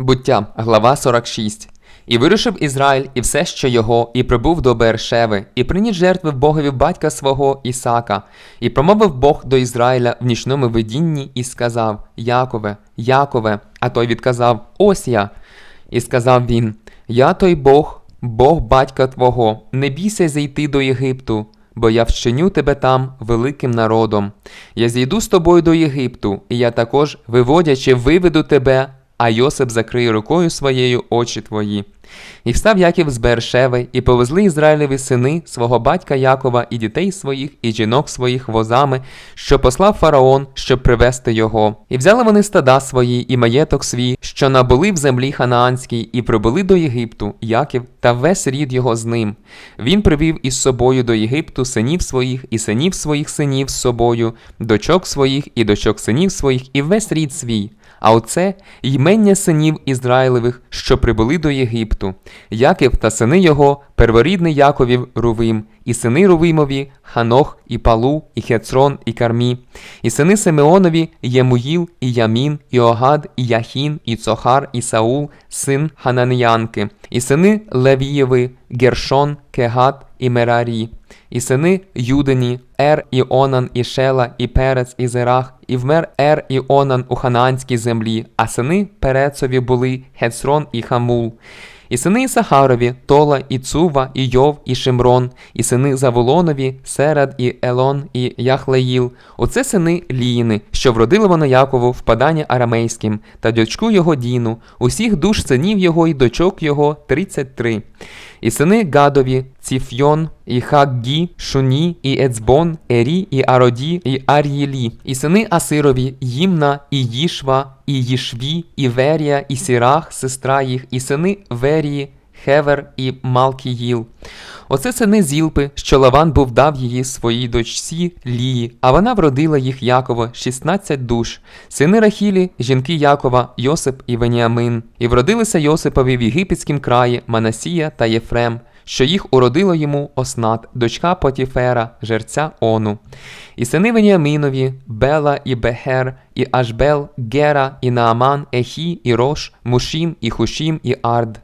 Буття, глава 46. І вирушив Ізраїль і все, що його, і прибув до Бершеви, і приніс жертви Богові батька свого Ісака, і промовив Бог до Ізраїля в нічному видінні, і сказав: Якове, Якове, а той відказав: Ось я. І сказав він: Я той Бог, Бог батька твого, не бійся зайти до Єгипту, бо я вчиню тебе там великим народом. Я зійду з тобою до Єгипту, і я також, виводячи, виведу тебе, а Йосип закриє рукою своєю очі твої. І встав Яків з Бершеви, і повезли Ізраїлеві сини свого батька Якова і дітей своїх, і жінок своїх возами, що послав фараон, щоб привести його. І взяли вони стада свої і маєток свій, що набули в землі ханаанській, і прибули до Єгипту, Яків та весь рід його з ним. Він привів із собою до Єгипту синів своїх і синів своїх синів з собою, дочок своїх і дочок синів своїх, і весь рід свій. А оце ймення синів Ізраїлевих, що прибули до Єгипту. Яків та сини його, перворідний Яковів Рувим, і сини Рувимові, Ханох, і Палу, і Хецрон, і Кармі, і сини Симеонові, Ємуїл, і Ямін, і Огад, і Яхін, і Цохар, і Саул, син Хананіянки, і сини Левієви, Гершон, Кегат, і Мерарі, і сини Юдині, Ер і Онан, і Шела, і Перец, і Зерах, і вмер Ер і Онан у ханаанській землі, а сини Перецові були Хецрон і Хамул. І сини Ісахарові, Тола, і Цува, і Йов, і Шимрон, і сини Заволонові, Серад, і Елон, і Яхлеїл. Оце сини Ліїни, що вродили воно Якову впадання арамейським, та дочку його Діну, усіх душ синів його і дочок його тридцять три. І сини Гадові, Ціфйон, і Хаггі, Шуні, і Ецбон, Ері, і Ароді, і Ар'єлі, і сини Асирові, Їмна, і Їшва, і Їшві, і Верія, і Сірах, сестра їх, і сини Верії, Хевер і Малкіїл. Оце сини Зілпи, що Лаван був дав її своїй дочці Лії, а вона вродила їх Якова 16 душ. Сини Рахілі, жінки Якова, Йосип і Веніамин. І вродилися Йосипові в єгипетськім краї Манасія та Єфрем, що їх уродило йому Оснат, дочка Потіфера, жерця Ону. І сини Веніаминові, Бела і Бехер, і Ашбел, Гера, і Нааман, Ехі, і Рош, Мушім, і Хушім, і Ард.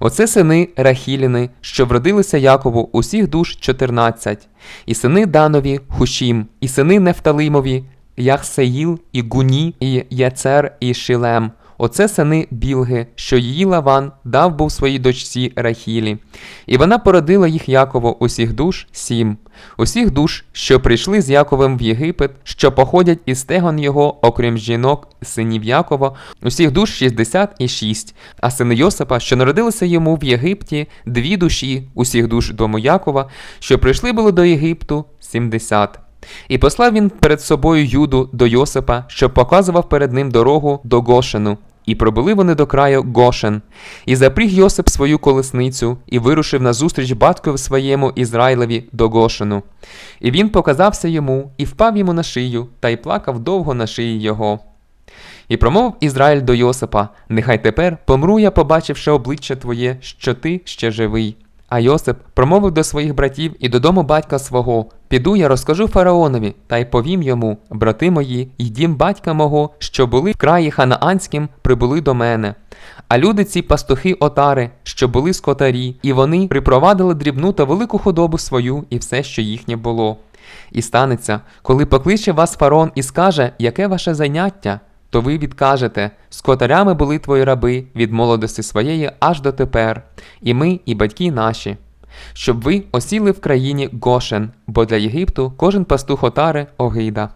Оце сини Рахіліни, що вродилися Якову усіх душ 14, і сини Данові, Хушім, і сини Нефталимові, Яхсеїл, і Гуні, і Яцер, і Шилем. Оце сини Білги, що її Лаван дав був своїй дочці Рахілі. І вона породила їх Якову усіх душ сім, усіх душ, що прийшли з Яковом в Єгипет, що походять із стегон його, окрім жінок, синів Якова, усіх душ 66, а сини Йосипа, що народилися йому в Єгипті, дві душі, усіх душ дому Якова, що прийшли були до Єгипту 70. І послав він перед собою Юду до Йосипа, щоб показував перед ним дорогу до Гошену. І пробули вони до краю Гошен. І запріг Йосип свою колесницю, і вирушив назустріч батькові своєму Ізраїлеві до Гошену. І він показався йому, і впав йому на шию, та й плакав довго на шиї його. І промовив Ізраїль до Йосипа: Нехай тепер помру я, побачивши обличчя твоє, що ти ще живий. А Йосип промовив до своїх братів і додому батька свого: Піду я розкажу фараонові, та й повім йому, брати мої, й дім батька мого, що були в краї ханаанським, прибули до мене. А люди ці пастухи отари, що були скотарі, і вони припровадили дрібну та велику худобу свою і все, що їхнє було. І станеться, коли покличе вас фараон і скаже, яке ваше заняття, то ви відкажете скотарями були твої раби від молодості своєї аж до тепер, і ми, і батьки наші. Щоб ви осіли в країні Гошен, бо для Єгипту кожен пастух отари огида.